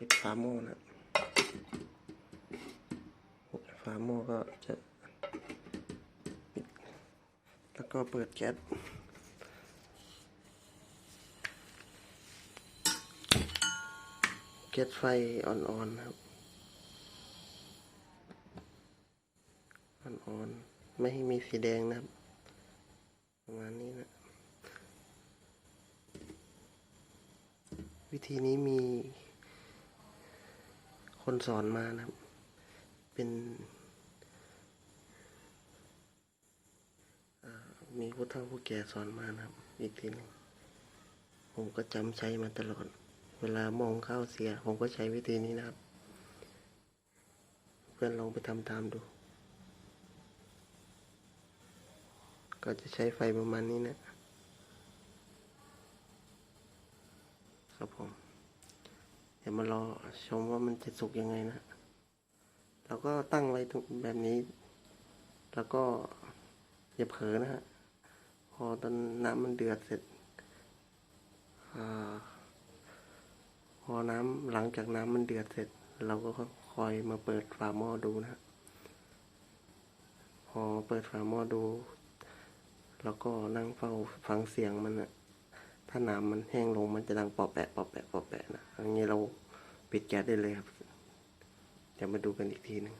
ปิดฝาหม้อนะฝาหม้อก็จะปิดแล้วก็เปิดแก๊สแก๊สไฟอ่อนๆนะครับอ่อนๆไม่ให้มีสีแดงนะครับประมาณนี้นะวิธีนี้มี คนสอนมานะครับ เป็นมีผู้เฒ่าผู้แก่สอนมานะครับ อีกทีหนึงผมก็จำใช้มาตลอด เวลามองข้าวเสีย ผมก็ใช้วิธีนี้นะครับ เพื่อนลองไปทำตามดู ก็จะใช้ไฟประมาณนี้นะครับผม ดี๋ยวมารอชมว่ามันจะสุกยังไงนะเราก็ตั้งไว้ตรงแบบนี้ แล้วก็อย่าเผลอนะฮะพอตอนน้ำมันเดือดเสร็จอพอน้ำหลังจากน้ำมันเดือดเสร็จ เราก็คอยมาเปิดฝาหม้อดูนะพอเปิดฝาหม้อดู แล้วก็นั่งเฝ้าฟังเสียงมันนะ ถ้าน้ำมันแห้งลงมันจะดังปอแปะปอแปะปอแปะนะอย่างนี้เราปิดแก๊สได้เลยครับ เดี๋ยวมาดูกันอีกทีหนึ่ง